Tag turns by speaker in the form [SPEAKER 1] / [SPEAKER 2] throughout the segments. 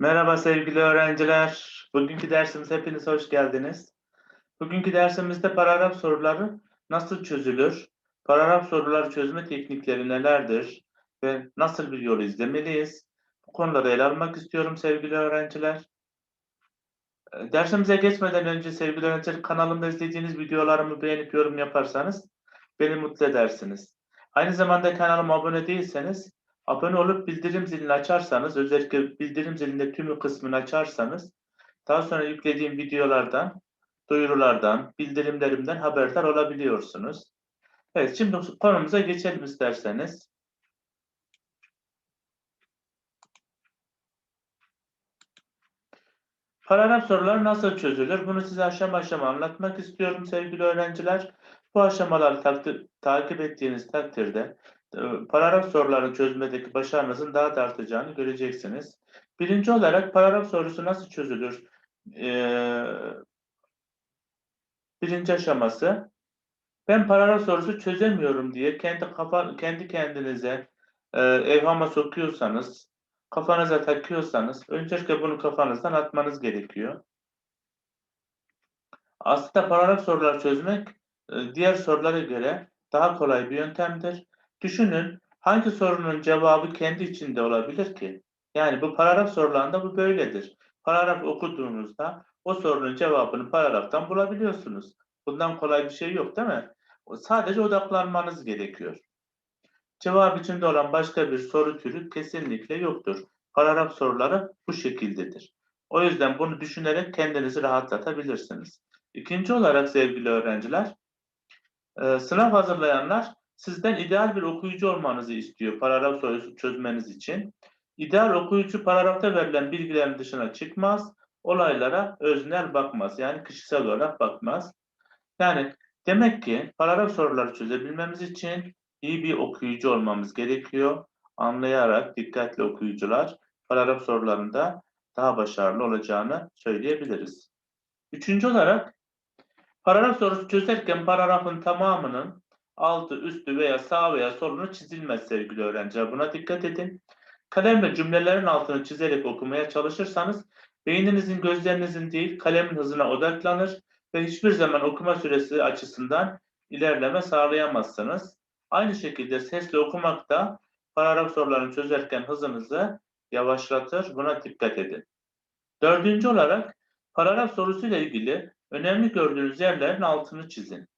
[SPEAKER 1] Merhaba sevgili öğrenciler. Bugünkü dersimize hepiniz hoş geldiniz. Bugünkü dersimizde paragraf soruları nasıl çözülür? Paragraf soruları çözme teknikleri nelerdir? Ve nasıl bir yol izlemeliyiz? Bu konuları ele almak istiyorum sevgili öğrenciler. Ee, Dersimize geçmeden önce sevgili öğrenciler kanalımda izlediğiniz videolarımı beğenip yorum yaparsanız beni mutlu edersiniz. Aynı zamanda kanalıma abone değilseniz Abone olup bildirim zilini açarsanız, özellikle bildirim zilinde tümü kısmını açarsanız, daha sonra yüklediğim videolardan, duyurulardan, bildirimlerimden haberdar olabiliyorsunuz. Evet, şimdi konumuza geçelim isterseniz. Paragraf soruları nasıl çözülür? Bunu size aşama aşama anlatmak istiyorum sevgili öğrenciler. Bu aşamaları takdir, takip ettiğiniz takdirde paragraf sorularını çözmedeki başarınızın daha da artacağını göreceksiniz. Birinci olarak paragraf sorusu nasıl çözülür? Ee, birinci aşaması. Ben paragraf sorusu çözemiyorum diye kendi kafa, kendi kendinize e, evhama sokuyorsanız, kafanıza takıyorsanız, öncelikle bunu kafanızdan atmanız gerekiyor. Aslında paragraf soruları çözmek e, diğer sorulara göre daha kolay bir yöntemdir. Düşünün hangi sorunun cevabı kendi içinde olabilir ki? Yani bu paragraf sorularında bu böyledir. Paragraf okuduğunuzda o sorunun cevabını paragraftan bulabiliyorsunuz. Bundan kolay bir şey yok değil mi? Sadece odaklanmanız gerekiyor. Cevap içinde olan başka bir soru türü kesinlikle yoktur. Paragraf soruları bu şekildedir. O yüzden bunu düşünerek kendinizi rahatlatabilirsiniz. İkinci olarak sevgili öğrenciler, sınav hazırlayanlar sizden ideal bir okuyucu olmanızı istiyor paragraf sorusu çözmeniz için. İdeal okuyucu paragrafta verilen bilgilerin dışına çıkmaz, olaylara öznel bakmaz. Yani kişisel olarak bakmaz. Yani demek ki paragraf soruları çözebilmemiz için iyi bir okuyucu olmamız gerekiyor. Anlayarak dikkatli okuyucular paragraf sorularında daha başarılı olacağını söyleyebiliriz. Üçüncü olarak paragraf sorusu çözerken paragrafın tamamının altı, üstü veya sağ veya solunu çizilmez sevgili öğrenciler. Buna dikkat edin. Kalemle cümlelerin altını çizerek okumaya çalışırsanız beyninizin gözlerinizin değil kalemin hızına odaklanır ve hiçbir zaman okuma süresi açısından ilerleme sağlayamazsınız. Aynı şekilde sesli okumak da paragraf sorularını çözerken hızınızı yavaşlatır. Buna dikkat edin. Dördüncü olarak paragraf sorusuyla ilgili önemli gördüğünüz yerlerin altını çizin.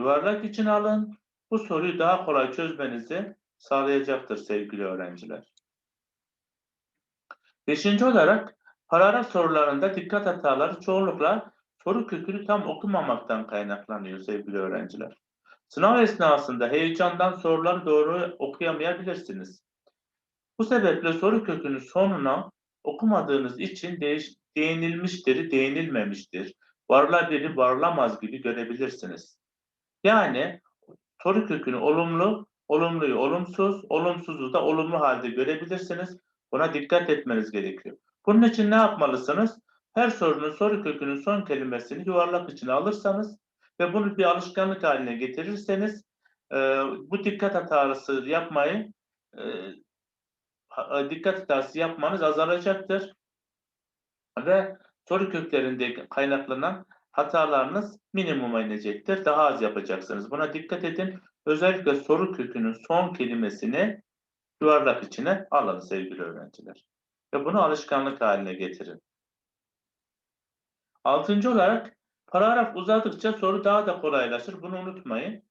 [SPEAKER 1] Yuvarlak için alın. Bu soruyu daha kolay çözmenizi sağlayacaktır sevgili öğrenciler. Beşinci olarak paragraf sorularında dikkat hataları çoğunlukla soru kökünü tam okumamaktan kaynaklanıyor sevgili öğrenciler. Sınav esnasında heyecandan soruları doğru okuyamayabilirsiniz. Bu sebeple soru kökünün sonuna okumadığınız için değiş, değinilmiştir, değinilmemiştir, varılabilir, varılamaz gibi görebilirsiniz. Yani soru kökünü olumlu, olumluyu olumsuz, olumsuzu da olumlu halde görebilirsiniz. Buna dikkat etmeniz gerekiyor. Bunun için ne yapmalısınız? Her sorunun soru kökünün son kelimesini yuvarlak içine alırsanız ve bunu bir alışkanlık haline getirirseniz e, bu dikkat hatası yapmayı e, dikkat hatası yapmanız azalacaktır. Ve soru köklerinde kaynaklanan hatalarınız minimuma inecektir. Daha az yapacaksınız. Buna dikkat edin. Özellikle soru kökünün son kelimesini yuvarlak içine alın sevgili öğrenciler. Ve bunu alışkanlık haline getirin. Altıncı olarak paragraf uzadıkça soru daha da kolaylaşır. Bunu unutmayın.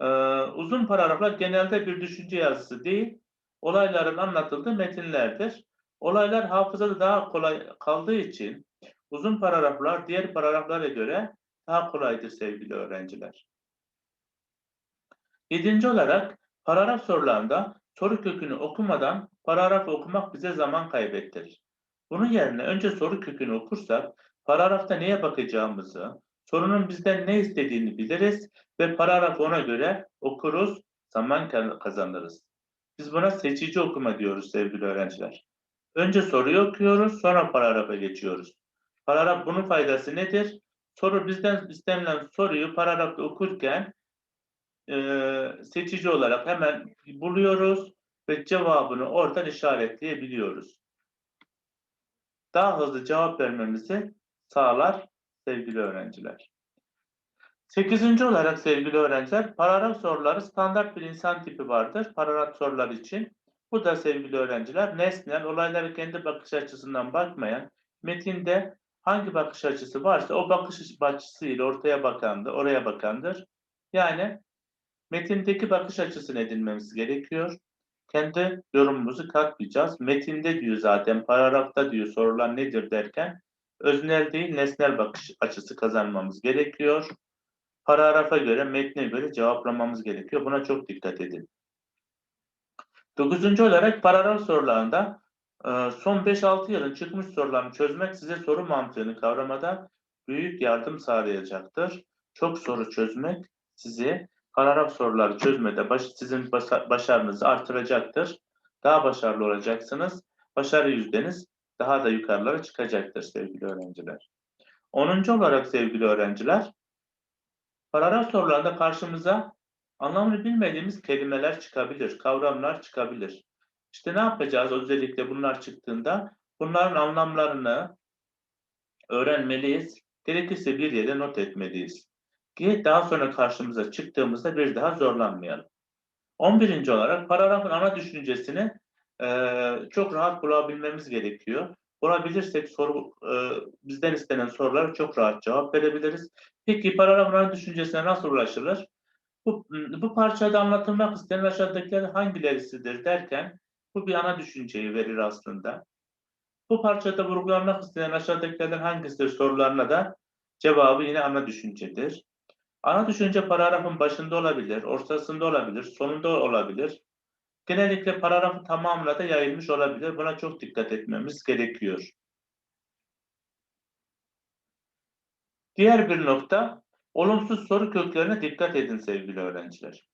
[SPEAKER 1] Ee, uzun paragraflar genelde bir düşünce yazısı değil, olayların anlatıldığı metinlerdir. Olaylar hafızada daha kolay kaldığı için Uzun paragraflar diğer paragraflara göre daha kolaydır sevgili öğrenciler. Yedinci olarak paragraf sorularında soru kökünü okumadan paragraf okumak bize zaman kaybettirir. Bunun yerine önce soru kökünü okursak paragrafta neye bakacağımızı, sorunun bizden ne istediğini biliriz ve paragraf ona göre okuruz, zaman kazanırız. Biz buna seçici okuma diyoruz sevgili öğrenciler. Önce soruyu okuyoruz, sonra paragrafa geçiyoruz. Paragraf bunun faydası nedir? Soru bizden istenilen soruyu paragrafta okurken e, seçici olarak hemen buluyoruz ve cevabını oradan işaretleyebiliyoruz. daha hızlı cevap vermemizi sağlar sevgili öğrenciler. Sekizinci olarak sevgili öğrenciler, paragraf soruları standart bir insan tipi vardır paragraf sorular için. Bu da sevgili öğrenciler nesnel, olayları kendi bakış açısından bakmayan, metinde hangi bakış açısı varsa o bakış açısıyla ortaya bakandır, oraya bakandır. Yani metindeki bakış açısını edinmemiz gerekiyor. Kendi yorumumuzu katmayacağız. Metinde diyor zaten, paragrafta diyor sorular nedir derken öznel değil nesnel bakış açısı kazanmamız gerekiyor. Paragrafa göre, metne göre cevaplamamız gerekiyor. Buna çok dikkat edin. Dokuzuncu olarak paragraf sorularında son 5-6 yılın çıkmış sorularını çözmek size soru mantığını kavramada büyük yardım sağlayacaktır. Çok soru çözmek sizi paragraf soruları çözmede baş, sizin başarınızı artıracaktır. Daha başarılı olacaksınız. Başarı yüzdeniz daha da yukarılara çıkacaktır sevgili öğrenciler. Onuncu olarak sevgili öğrenciler, paragraf sorularında karşımıza anlamını bilmediğimiz kelimeler çıkabilir, kavramlar çıkabilir. İşte ne yapacağız özellikle bunlar çıktığında? Bunların anlamlarını öğrenmeliyiz. Gerekirse bir yere not etmeliyiz. Ki daha sonra karşımıza çıktığımızda bir daha zorlanmayalım. 11. olarak paragrafın ana düşüncesini e, çok rahat bulabilmemiz gerekiyor. Bulabilirsek soru, e, bizden istenen sorulara çok rahat cevap verebiliriz. Peki paragrafın ana düşüncesine nasıl ulaşılır? Bu, bu parçada anlatılmak istenen aşağıdakiler hangilerisidir derken bu bir ana düşünceyi verir aslında. Bu parçada vurgulanmak istenen aşağıdakilerden hangisidir sorularına da cevabı yine ana düşüncedir. Ana düşünce paragrafın başında olabilir, ortasında olabilir, sonunda olabilir. Genellikle paragrafın tamamına da yayılmış olabilir. Buna çok dikkat etmemiz gerekiyor. Diğer bir nokta, olumsuz soru köklerine dikkat edin sevgili öğrenciler.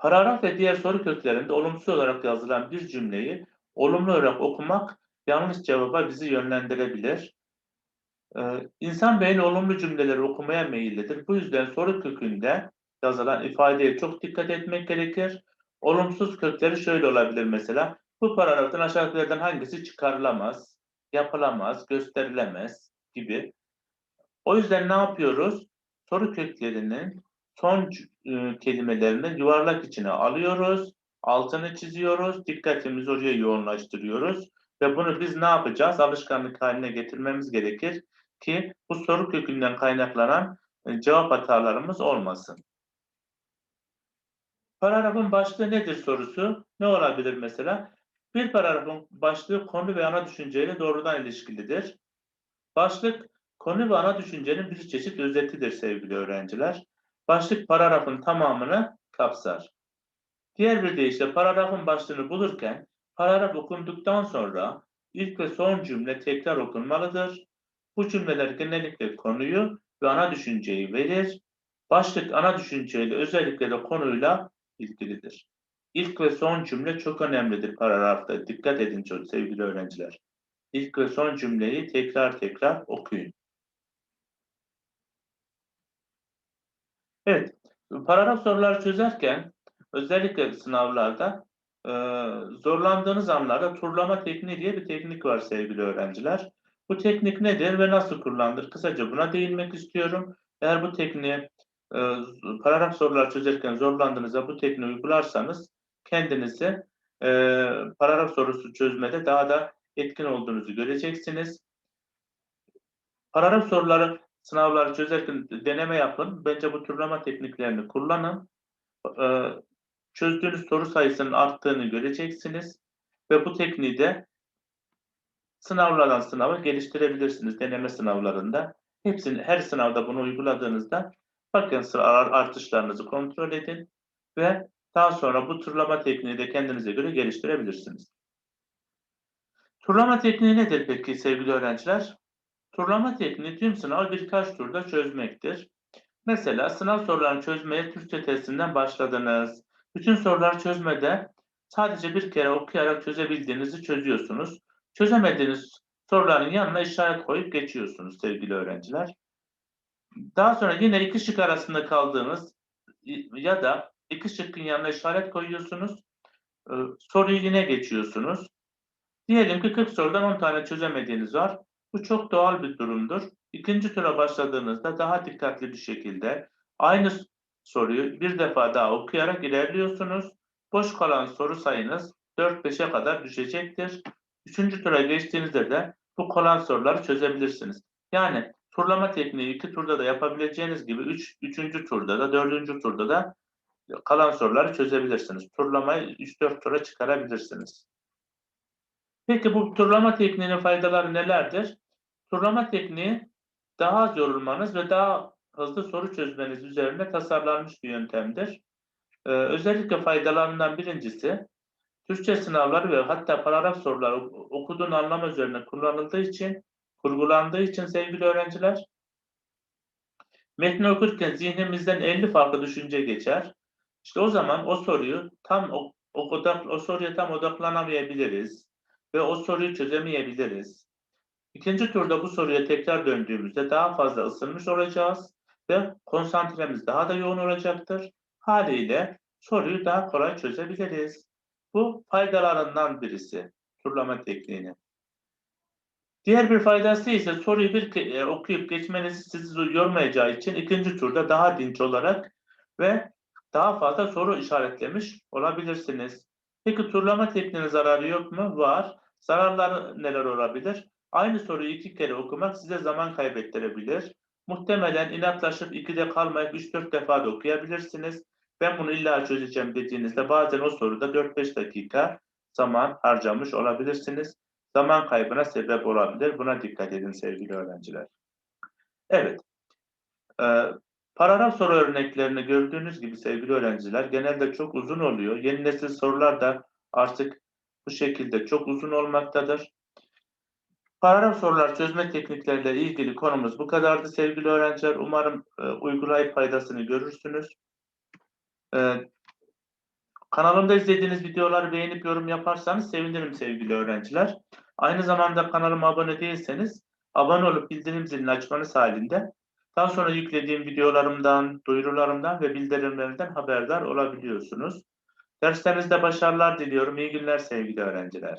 [SPEAKER 1] Paragraf ve diğer soru köklerinde olumsuz olarak yazılan bir cümleyi olumlu olarak okumak yanlış cevaba bizi yönlendirebilir. Ee, insan beyni olumlu cümleleri okumaya meyillidir. Bu yüzden soru kökünde yazılan ifadeye çok dikkat etmek gerekir. Olumsuz kökleri şöyle olabilir mesela. Bu paragraftan aşağıdakilerden hangisi çıkarılamaz, yapılamaz, gösterilemez gibi. O yüzden ne yapıyoruz? Soru köklerinin son e, kelimelerini yuvarlak içine alıyoruz. Altını çiziyoruz. Dikkatimizi oraya yoğunlaştırıyoruz. Ve bunu biz ne yapacağız? Alışkanlık haline getirmemiz gerekir ki bu soru kökünden kaynaklanan e, cevap hatalarımız olmasın. Paragrafın başlığı nedir sorusu ne olabilir mesela? Bir paragrafın başlığı konu ve ana düşünceyle doğrudan ilişkilidir. Başlık konu ve ana düşüncenin bir çeşit özetidir sevgili öğrenciler. Başlık paragrafın tamamını kapsar. Diğer bir deyişle paragrafın başlığını bulurken paragraf okunduktan sonra ilk ve son cümle tekrar okunmalıdır. Bu cümleler genellikle konuyu ve ana düşünceyi verir. Başlık ana düşünceyle özellikle de konuyla ilgilidir. İlk ve son cümle çok önemlidir paragrafta. Dikkat edin çok sevgili öğrenciler. İlk ve son cümleyi tekrar tekrar okuyun. Evet, paragraf soruları çözerken özellikle sınavlarda e, zorlandığınız anlarda turlama tekniği diye bir teknik var sevgili öğrenciler. Bu teknik nedir ve nasıl kullanılır? Kısaca buna değinmek istiyorum. Eğer bu tekniği e, paragraf sorular çözerken zorlandığınızda bu tekniği uygularsanız kendinizi e, paragraf sorusu çözmede daha da etkin olduğunuzu göreceksiniz. Paragraf soruları sınavları çözerken deneme yapın. Bence bu turlama tekniklerini kullanın. E, çözdüğünüz soru sayısının arttığını göreceksiniz. Ve bu tekniği de sınavlardan sınava geliştirebilirsiniz deneme sınavlarında. Hepsini, her sınavda bunu uyguladığınızda bakın sıra artışlarınızı kontrol edin ve daha sonra bu turlama tekniği de kendinize göre geliştirebilirsiniz. Turlama tekniği nedir peki sevgili öğrenciler? Turlama tekniği tüm sınavı birkaç turda çözmektir. Mesela sınav sorularını çözmeye Türkçe testinden başladınız. Bütün soruları çözmede sadece bir kere okuyarak çözebildiğinizi çözüyorsunuz. Çözemediğiniz soruların yanına işaret koyup geçiyorsunuz sevgili öğrenciler. Daha sonra yine iki şık arasında kaldığınız ya da iki şıkkın yanına işaret koyuyorsunuz. Ee, soruyu yine geçiyorsunuz. Diyelim ki 40 sorudan 10 tane çözemediğiniz var. Bu çok doğal bir durumdur. İkinci tura başladığınızda daha dikkatli bir şekilde aynı soruyu bir defa daha okuyarak ilerliyorsunuz. Boş kalan soru sayınız 4-5'e kadar düşecektir. Üçüncü tura geçtiğinizde de bu kalan soruları çözebilirsiniz. Yani turlama tekniği iki turda da yapabileceğiniz gibi üç, üçüncü turda da dördüncü turda da kalan soruları çözebilirsiniz. Turlamayı 3-4 tura çıkarabilirsiniz. Peki bu turlama tekniğinin faydaları nelerdir? Turlama tekniği daha az yorulmanız ve daha hızlı soru çözmeniz üzerine tasarlanmış bir yöntemdir. Ee, özellikle faydalarından birincisi Türkçe sınavları ve hatta paragraf soruları okuduğun anlam üzerine kullanıldığı için, kurgulandığı için sevgili öğrenciler, metni okurken zihnimizden 50 farklı düşünce geçer. İşte o zaman o soruyu tam o, o, odak, o soruya tam odaklanamayabiliriz ve o soruyu çözemeyebiliriz. İkinci turda bu soruya tekrar döndüğümüzde daha fazla ısınmış olacağız ve konsantremiz daha da yoğun olacaktır. Haliyle soruyu daha kolay çözebiliriz. Bu faydalarından birisi turlama tekniğinin. Diğer bir faydası ise soruyu bir e, okuyup geçmenizi sizi yormayacağı için ikinci turda daha dinç olarak ve daha fazla soru işaretlemiş olabilirsiniz. Peki turlama tekniğinin zararı yok mu? Var. Zararları neler olabilir? Aynı soruyu iki kere okumak size zaman kaybettirebilir. Muhtemelen inatlaşıp ikide kalmayıp 3-4 defa da okuyabilirsiniz. Ben bunu illa çözeceğim dediğinizde bazen o soruda 4-5 dakika zaman harcamış olabilirsiniz. Zaman kaybına sebep olabilir. Buna dikkat edin sevgili öğrenciler. Evet. Ee, paragraf soru örneklerini gördüğünüz gibi sevgili öğrenciler genelde çok uzun oluyor. Yeni nesil sorular da artık bu şekilde çok uzun olmaktadır. Paragraf sorular çözme teknikleriyle ilgili konumuz bu kadardı sevgili öğrenciler. Umarım e, uygulayıp faydasını görürsünüz. E, kanalımda izlediğiniz videoları beğenip yorum yaparsanız sevinirim sevgili öğrenciler. Aynı zamanda kanalıma abone değilseniz abone olup bildirim zilini açmanız halinde daha sonra yüklediğim videolarımdan, duyurularımdan ve bildirimlerinden haberdar olabiliyorsunuz. Derslerinizde başarılar diliyorum. İyi günler sevgili öğrenciler.